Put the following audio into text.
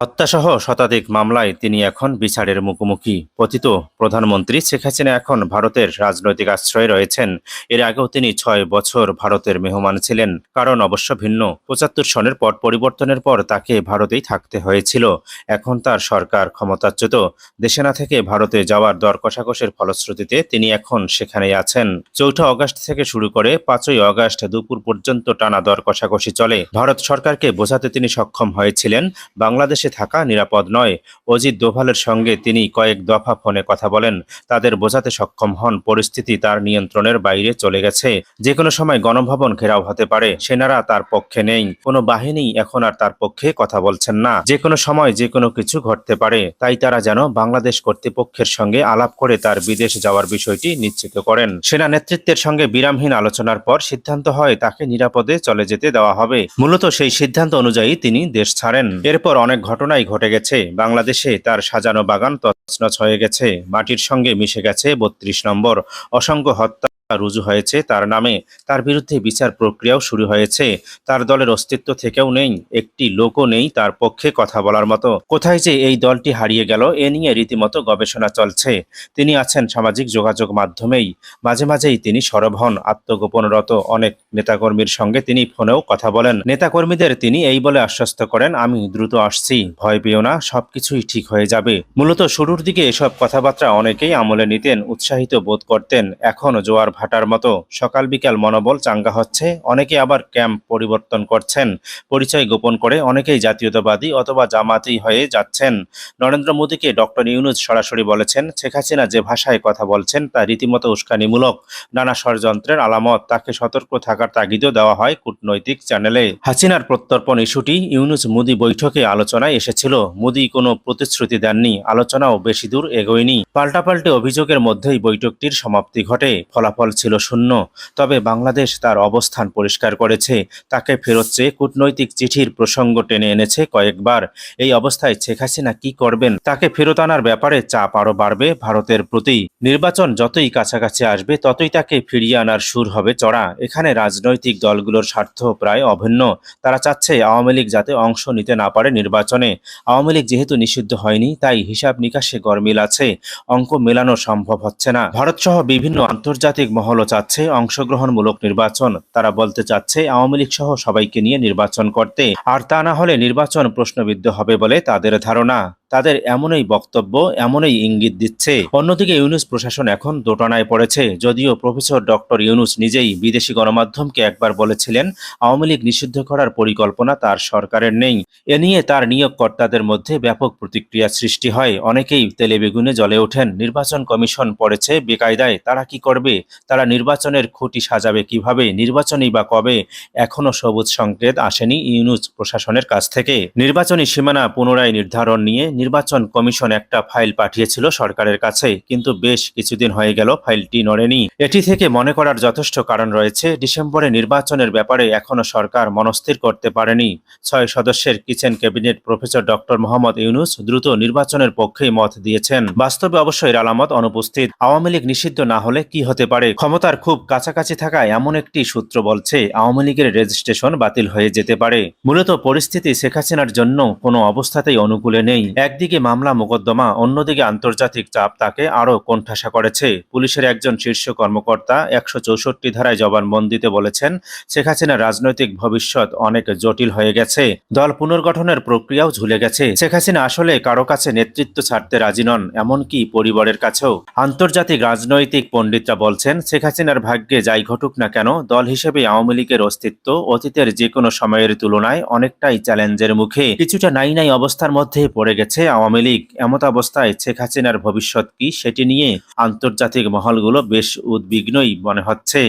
হত্যাসহ শতাধিক মামলায় তিনি এখন বিচারের মুখোমুখি। পতিত প্রধানমন্ত্রী শেখ হাসিনা এখন ভারতের রাজনৈতিক আশ্রয়ে রয়েছেন। এর আগেও তিনি ছয় বছর ভারতের মেহমান ছিলেন। কারণ অবশ্য ভিন্ন। পঁচাত্তর সনের পট পরিবর্তনের পর তাকে ভারতেই থাকতে হয়েছিল। এখন তার সরকার ক্ষমতাচ্যুত। দেশে না থেকে ভারতে যাওয়ার দর কষাকষের ফলশ্রুতিতে তিনি এখন সেখানেই আছেন। চৌঠা অগস্ট থেকে শুরু করে পাঁচই অগস্ট দুপুর পর্যন্ত টানা দর কষাকষি চলে। ভারত সরকারকে বোঝাতে তিনি সক্ষম হয়েছিলেন। বাংলাদেশে থাকা নিরাপদ নয়। অজিত দোভালের সঙ্গে তিনি কয়েক দফা ফোনে কথা বলেন। তাদের বোঝাতে সক্ষম হন, পরিস্থিতি তার নিয়ন্ত্রণের বাইরে চলে গেছে। যে কোনো সময় গণভবন ঘেরাও হতে পারে। সেনারা তার পক্ষে নেই। কোনো বাহিনী এখন আর তার পক্ষে কথা বলছেন না। যে কোনো সময় যে কোনো কিছু ঘটতে পারে। তাই তারা যেন বাংলাদেশ কর্তৃপক্ষের সঙ্গে আলাপ করে তার বিদেশ যাওয়ার বিষয়টি নিশ্চিত করেন। সেনা নেতৃত্বের সঙ্গে বিরামহীন আলোচনার পর সিদ্ধান্ত হয় তাকে নিরাপদে চলে যেতে দেওয়া হবে। মূলত সেই সিদ্ধান্ত অনুযায়ী তিনি দেশ ছাড়েন। এরপর অনেক ঘটনাই ঘটে গেছে। বাংলাদেশে তার সাজানো বাগান তছনছ হয়ে গেছে। মাটির সঙ্গে মিশে গেছে বত্রিশ নম্বর। অসংখ্য হত্যা রুজু হয়েছে, তার নামে তার বিরুদ্ধে বিচার প্রক্রিয়াও শুরু হয়েছে। তার দলের অস্তিত্ব থেকেও নেই, একটি লোকও নেই তার পক্ষে কথা বলার মতো। কোথায় যে এই দলটি হারিয়ে গেল, এ নিয়ে রীতিমতো গবেষণা চলছে। তিনি আছেন সামাজিক যোগাযোগ মাধ্যমেই। মাঝে মাঝেই তিনি সরব হন, আত্মগোপনরত অনেক নেতাকর্মীর সঙ্গে তিনি ফোনেও কথা বলেন। নেতাকর্মীদের তিনি এই বলে আশ্বস্ত করেন, আমি দ্রুত আসছি, ভয় পেও না, সবকিছুই ঠিক হয়ে যাবে। মূলত শুরুর দিকে এসব কথাবার্তা অনেকেই আমলে নিতেন, উৎসাহিত বোধ করতেন, এখন জোয়ার ভাটার মতো সকাল বিকাল মনোবল চাঙ্গা হচ্ছে। অনেকে আবার ক্যাম্প পরিবর্তন করছেন। পরিচয় গোপন করে অনেকেই জাতীয়তাবাদী অথবা জামাতি হয়ে যাচ্ছেন। নরেন্দ্র মোদীকে ডক্টর ইউনুস সরাসরি বলেছেন, শেখ হাসিনা যে ভাষায় কথা বলছেন, তা রীতিমতো উস্কানিমূলক। নানা ষড়যন্ত্রের আলামত, তাকে সতর্ক থাকার তাগিদও দেওয়া হয় কূটনৈতিক চ্যানেলে। হাসিনার প্রত্যর্পণ ইস্যুটি ইউনুস মোদি বৈঠকে আলোচনায় এসেছিল। মোদি কোনো প্রতিশ্রুতি দেননি, আলোচনাও বেশি দূর এগোয়নি। পাল্টাপাল্টে অভিযোগের মধ্যেই বৈঠকটির সমাপ্তি ঘটে। ফলাফল ছিল শূন্য। তবে বাংলাদেশ তার অবস্থান পরিষ্কার করেছে। তাকে ফেরত চেয়ে কূটনৈতিক চিঠির প্রসঙ্গ টেনে এনেছে কয়েকবার। এই অবস্থায় শেখ হাসিনা কি করবেন? তাকে ফেরত আনার ব্যাপারে চাপ আরও বাড়বে ভারতের প্রতি। নির্বাচন যতই কাছাকাছি আসবে, ততই তাকে ফিরিয়ে আনার সুর হবে চড়া। এখানে রাজনৈতিক দলগুলোর স্বার্থ প্রায় অভিন্ন। তারা চাচ্ছে আওয়ামী লীগ যাতে অংশ নিতে না পারে নির্বাচনে। আওয়ামী লীগ যেহেতু নিষিদ্ধ হয়নি, তাই হিসাব নিকাশে গরমিল আছে। অঙ্ক মেলানো সম্ভব হচ্ছে না। ভারত সহ বিভিন্ন আন্তর্জাতিক মহলও চাচ্ছে অংশগ্রহণমূলক নির্বাচন। তারা বলতে চাচ্ছে, আওয়ামী লীগ সহ সবাইকে নিয়ে নির্বাচন করতে। আর তা না হলে নির্বাচন প্রশ্নবিদ্ধ হবে বলে তাদের ধারণা। তাদের এমনই বক্তব্য, এমনই ইঙ্গিত দিচ্ছে। অন্যদিকে ইউনুস প্রশাসন এখন দোটানায় পড়েছে। যদিও প্রফেসর ডক্টর ইউনুস নিজেই বিদেশি গণমাধ্যমকে একবার বলেছিলেন, আওয়ামী লীগ নিষিদ্ধ করার পরিকল্পনা তার সরকারের নেই। এ নিয়ে তার নিয়োগকর্তাদের মধ্যে ব্যাপক প্রতিক্রিয়া সৃষ্টি হয়। অনেকেই তেলে বেগুনে জ্বলে ওঠেন। নির্বাচন কমিশন পড়েছে, বেকায়দায় তারা কি করবে? তারা নির্বাচনের খুঁটি সাজাবে কীভাবে? নির্বাচনই বা কবে? এখনও সবুজ সংকেত আসেনি ইউনুস প্রশাসনের কাছ থেকে। নির্বাচনী সীমানা পুনরায় নির্ধারণ নিয়ে নির্বাচন কমিশন একটা ফাইল পাঠিয়েছিল সরকারের কাছে, কিন্তু বেশ কিছুদিন হয়ে গেল ফাইলটি নড়েনি। এটি থেকে মনে করার যথেষ্ট কারণ রয়েছে, ডিসেম্বরে নির্বাচনের ব্যাপারে এখনও সরকার মনস্থির করতে পারেনি। ছয় সদস্যের kitchen cabinet professor doctor Mohammad Yunus দ্রুত নির্বাচনের পক্ষেই মত দিয়েছেন। বাস্তবে অবশ্যই আলামত অনুপস্থিত। আওয়ামী লীগ নিষিদ্ধ না হলে কি হতে পারে? ক্ষমতার খুব কাছাকাছি থাকায় এমন একটি সূত্র বলছে, আওয়ামী লীগের রেজিস্ট্রেশন বাতিল হয়ে যেতে পারে। মূলত পরিস্থিতি শেখ হাসিনার জন্য কোনো অবস্থাতেই অনুকূলে নেই। একদিকে মামলা মোকদ্দমা, অন্যদিকে আন্তর্জাতিক চাপ তাকে আরও কোণঠাসা করেছে। পুলিশের একজন শীর্ষ কর্মকর্তা একশো চৌষট্টি ধারায় জবানবন্দিতে বলেছেন, শেখ হাসিনার রাজনৈতিক ভবিষ্যৎ অনেক জটিল হয়ে গেছে। দল পুনর্গঠনের প্রক্রিয়াও ঝুলে গেছে। শেখ হাসিনা আসলে কারও কাছে নেতৃত্ব ছাড়তে রাজি নন, এমনকি পরিবারের কাছেও। আন্তর্জাতিক রাজনৈতিক পণ্ডিতরা বলছেন, শেখ হাসিনার ভাগ্যে যাই ঘটুক না কেন, দল হিসেবে আওয়ামী লীগের অস্তিত্ব অতীতের যে কোনো সময়ের তুলনায় অনেকটাই চ্যালেঞ্জের মুখে। কিছুটা নাই নাই অবস্থার মধ্যে পড়ে গেছে। আওয়ামী লীগ এমত অবস্থায় শেখ হাসিনার ভবিষ্যৎ কি? সেটি নিয়ে আন্তর্জাতিক মহলগুলো বেশ উদ্বিগ্নই মনে হচ্ছে।